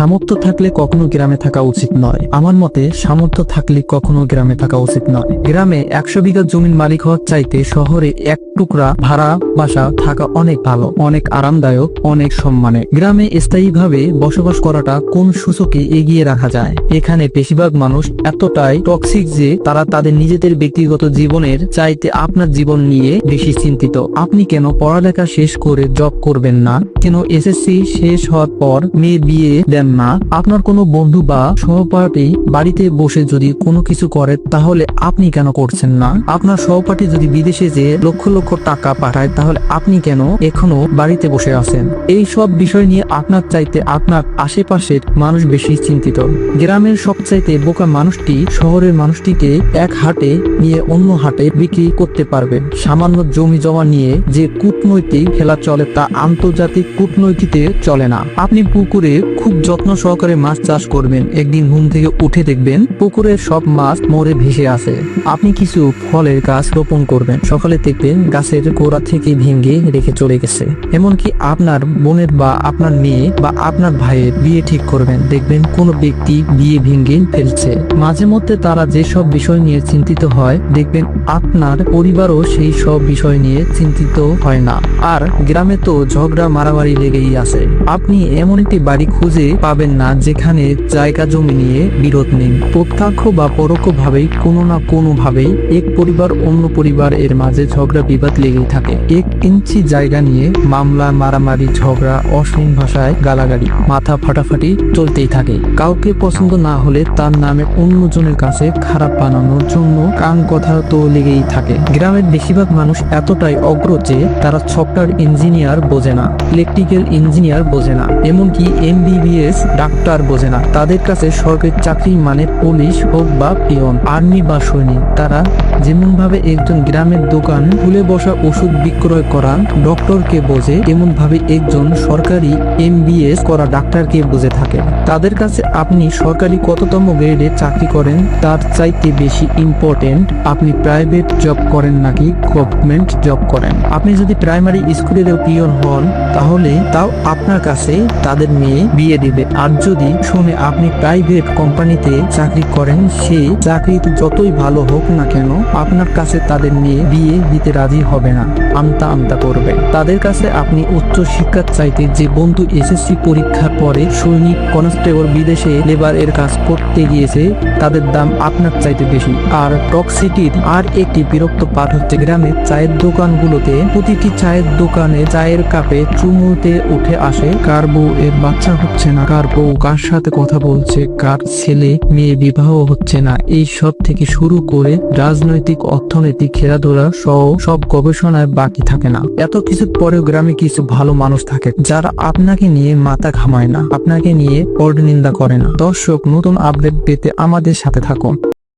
সামর্থ্য থাকলে কখনো গ্রামে থাকা উচিত নয়। আমার মতে, সামর্থ্য থাকলে কখনো গ্রামে থাকা উচিত নয়। গ্রামে একশো বিঘা জমির মালিক হওয়ার চাইতে শহরে এক টুকরা ভাড়া বাসা থাকা অনেক ভালো, অনেক আরামদায়ক, অনেক সম্মানে। গ্রামে স্থায়ীভাবে বসবাস করাটা কোন সূচকে এগিয়ে রাখা যায়? এখানে বেশিরভাগ মানুষ এতটাই টক্সিক যে তারা তাদের নিজেদের ব্যক্তিগত জীবনের চাইতে আপনার জীবন নিয়ে বেশি চিন্তিত। আপনি কেন পড়ালেখা শেষ করে জব করবেন না? কেন এসএসসি শেষ হওয়ার পর মেয়ে বিয়ে দেন না, আপনার কোনো বন্ধু বা সহপাঠী বাড়িতে বসে যদি কোনো কিছু করে, তাহলে আপনি কেন করছেন না? আপনার সহপাঠী যদি বিদেশে যে লক্ষ লক্ষ টাকা পাঠায়, তাহলে আপনি কেন এখনও বাড়িতে বসে আছেন? এই সব বিষয় নিয়ে আপনার চাইতে আপনার আশেপাশের মানুষ বেশি চিন্তিত। গ্রামের সবচাইতে বোকা মানুষটি শহরের মানুষটিকে এক হাটে নিয়ে অন্য হাটে বিক্রি করতে পারবে। সামান্য জমি জমা নিয়ে যে কূটনৈতিক খেলা চলে, তা আন্তর্জাতিক কূটনৈতিতে চলে না। আপনি পুকুরে খুব যত্ন সহকারে মাছ চাষ করবেন। একদিন ঘুম থেকে উঠে দেখবেন পুকুরের সব মাছ মরে ভেসে আছে আপনি কিছু ফলের গাছ রোপণ করবেন। সকালে দেখবেন গাছের গোড়া থেকে ভেঙে রেখে চলে গেছে। এমনকি আপনার বোনের বা আপনার মেয়ে বা আপনার ভাইয়ের বিয়ে ঠিক করবেন। দেখবেন কোনো ব্যক্তি বিয়ে ভেঙে ফেলছে। মাঝে মধ্যে তারা যেসব বিষয় নিয়ে চিন্তিত হয়, দেখবেন আপনার পরিবারও সেই সব বিষয় নিয়ে চিন্তিত হয় না। আর গ্রামে তো ঝগড়া মারামারি লেগেই আছে। আপনি এমন একটি বাড়ি খুঁজে পাবেন না যেখানে জায়গা জমি নিয়ে বিরোধ নেই। প্রত্যক্ষ বা পরোক্ষ ভাবেই কোনো না কোনো ভাবেই এক পরিবার অন্য পরিবার এর মাঝে ঝগড়া বিবাদ লেগেই থাকে। এক ইঞ্চি জায়গা নিয়ে মামলা, মারামারি, ঝগড়া, অশ্লীল ভাষায় গালাগালি, মাথা ফাটাফাটি চলতেই থাকে। কাউকে পছন্দ না হলে তার নামে অন্যজনের কাছে খারাপ বানানোর জন্য কান কথা তো লেগেই থাকে। গ্রামের বেশিরভাগ মানুষ এতটাই অগ্র যে তারা সফটওয়্যার ইঞ্জিনিয়ার বোঝে না, ইলেকট্রিক্যাল ইঞ্জিনিয়ার বোঝে না। এমনকি এমবিবিএস ডাক্তার বোঝে না। তাদের কাছে সরকারি চাকরি মানে পুলিশ হোক বা পিয়ন, আর্মি বা সৈনিক। তারা যেমন ভাবে একজন গ্রামের দোকান খুলে বসা ওষুধ বিক্রয় করা ডক্টরকে বোঝে তেমন ভাবে একজন সরকারি এমবিএস করা ডাক্তারকে বুঝে থাকে। তাদের কাছে আপনি সরকারি কততম গ্রেডে চাকরি করেন, তার চাইতে বেশি ইম্পর্টেন্ট আপনি প্রাইভেট জব করেন নাকি গভর্নমেন্ট জব করেন? আপনি যদি প্রাইমারি স্কুলের পিয়ন হন, তাহলে তাও আপনার কাছে তাদের মেয়ে বিয়ে দিবে। আর যদি শুনে আপনি প্রাইভেট কোম্পানিতে চাকরি করেন সেই চাকরি যতই ভালো হোক না কেন, আপনার কাছে তাদের মেয়ে বিয়ে দিতে রাজি হবে না। আমতা আমতা করবে। তাদের কাছে আপনি উচ্চ শিক্ষার চাইতে যে বন্ধু এসএসসি পরীক্ষার পরে সৈনিক কনস্টেবল বিদেশে লেবার এর কাজ করতে গিয়েছে, তাদের দাম আপনার চাইতে বেশি। আর টক্সিটির আর একটি বিরক্ত পাঠ হচ্ছে গ্রামের চায়ের দোকানগুলোতে। প্রতিটি চায়ের দোকানে চায়ের কাপে চুমুতে উঠে আসে, কার বউ এর বাচ্চা হচ্ছে না কার বউ কার সাথে কথা বলছে, কার ছেলে মেয়ে বিবাহ হচ্ছে না, এই সব থেকে শুরু করে রাজনৈতিক, অর্থনৈতিক খেলাধুলা সহ সব গবেষণায় বাকি থাকে না। এত কিছু পরেও গ্রামে কিছু ভালো মানুষ থাকে, যারা আপনাকে নিয়ে মাথা ঘামায় না, আপনাকে নিয়ে পরনিন্দা করে না। দর্শক, নতুন আপডেট পেতে আমাদের সাথে থাকুন।